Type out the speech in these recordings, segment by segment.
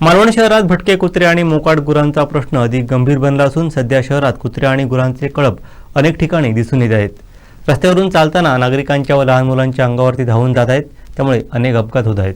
मालवण शहरात भटके कुत्रे आणि मोकाट गुरांचा प्रश्न अधिक गंभीर बनला असून सध्या शहरात कुत्रे आणि गुरांचे कळप अनेक ठिकाणी दिसून येत आहेत. रस्त्यावरून चालताना नागरिकांच्या व लहान मुलांच्या अंगावरती धावून जात आहेत. त्यामुळे अनेक अपघात होत आहेत.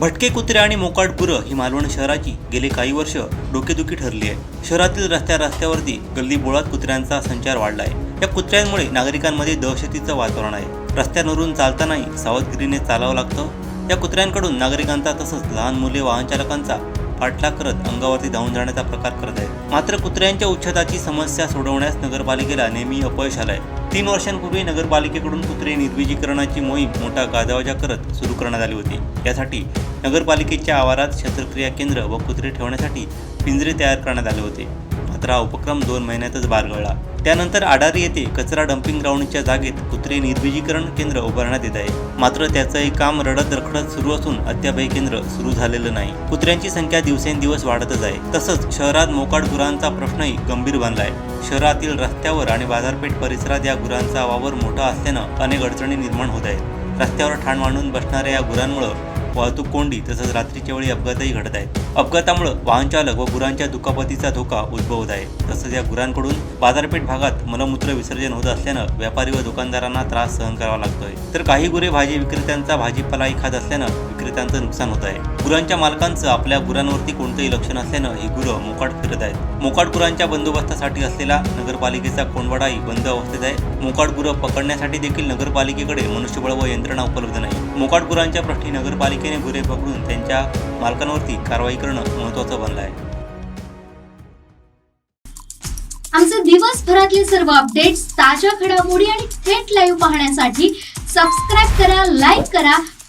भटके कुत्रे आणि मोकाट गुरं ही मालवण शहराची गेली काही वर्ष डोकेदुखी ठरली आहे. शहरातील रस्त्या रस्त्यावरती गल्ली बोळात कुत्र्यांचा संचार वाढला आहे या कुत्र्यांमुळे नागरिकांमध्ये दहशतीचं वातावरण आहे. रस्त्यांवरून चालतानाही सावधगिरीने चालावं लागतं. या कुत्र्यांकडून नागरिकांचा तसंच लहान मुले वाहन चालकांचा पाठलाग करत अंगावरती धावून जाण्याचा प्रकार करत आहेत. मात्र कुत्र्यांच्या उच्छेदाची समस्या सोडवण्यास नगरपालिकेला नेहमी अपयश आलंय. तीन वर्षांपूर्वी नगरपालिकेकडून कुत्रे निर्विजीकरणाची मोहीम मोठा गाजावाजा करत सुरू करण्यात आली होती. यासाठी नगरपालिकेच्या आवारात शस्त्रक्रिया केंद्र व कुत्रे ठेवण्यासाठी पिंजरे तयार करण्यात आले होते. मात्र हा उपक्रम दोन महिन्यातच बारगळला. त्यानंतर आडारी येथे कचरा डम्पिंग ग्राउंडच्या जागेत कुत्रे निर्विजीकरण केंद्र उभारण्यात येत आहे. मात्र त्याचंही काम रडत रखडत सुरू असून अद्याप हे केंद्र सुरू झालेलं नाही. कुत्र्यांची संख्या दिवसेंदिवस वाढतच आहे. तसंच शहरात मोकाट गुरांचा प्रश्नही गंभीर बनलाय. शहरातील रस्त्यावर आणि बाजारपेठ परिसरात या गुरांचा वावर मोठा असल्यानं अनेक अडचणी निर्माण होत आहेत. रस्त्यावर ठाण मांडून बसणाऱ्या या गुरांमुळं वाहतूक कोंडी तसंच रात्रीच्या वेळी अपघातही घडत आहेत. अपघातामुळं वाहन चालक व गुरांच्या दुखापतीचा धोका उद्भवत आहे. तसंच या गुरांकडून बाजारपेठ भागात मलमूत्र विसर्जन होत असल्यानं व्यापारी व दुकानदारांना त्रास सहन करावा लागतोय. तर काही गुरे भाजी विक्रेत्यांचा भाजीपालाही खात असल्यानं विक्रेत्यांचं नुकसान होत आहे. गुरांच्या मालकांचं आपल्या गुरांवरती कोणतंही लक्ष नसल्यानं ही गुरं मोकाट फिरत आहेत. मोकाट गुरांच्या बंदोबस्तासाठी असलेला नगरपालिकेचा कोंडवाडाही बंद अवस्थेत आहे. मोकाट गुरं पकडण्यासाठी देखील नगरपालिकेकडे मनुष्यबळ व यंत्रणा उपलब्ध नाही. मोकाट गुरांच्या प्रश्नी नगरपालिकेने गुरे पकडून त्यांच्या मालकांवरती कारवाई करणं महत्वाचं बनलं आहे आमचे दिवसभरातले सर्व अपडेट्स ताज्या घडामोडी आणि थेट लाईव्ह पाहण्यासाठी सबस्क्राईब करा लाईक करा